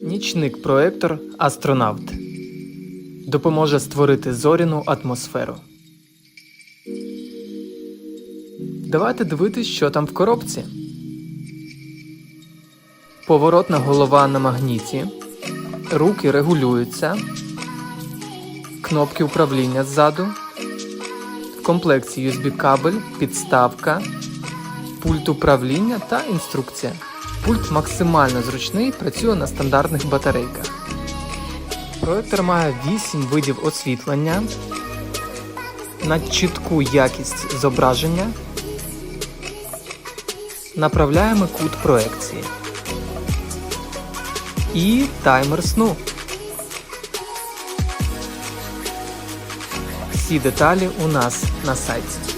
Нічник проектор Астронавт допоможе створити зоряну атмосферу. Давайте дивитись, що там в коробці. Поворотна голова на магніті. Руки регулюються. Кнопки управління ззаду. В комплекті USB кабель, підставка, пульт управління та інструкція. Пульт максимально зручний, працює на стандартних батарейках. Проектор має 8 видів освітлення, надчітку якість зображення. Направляємо кут проекції. І таймер сну. Всі деталі у нас на сайті.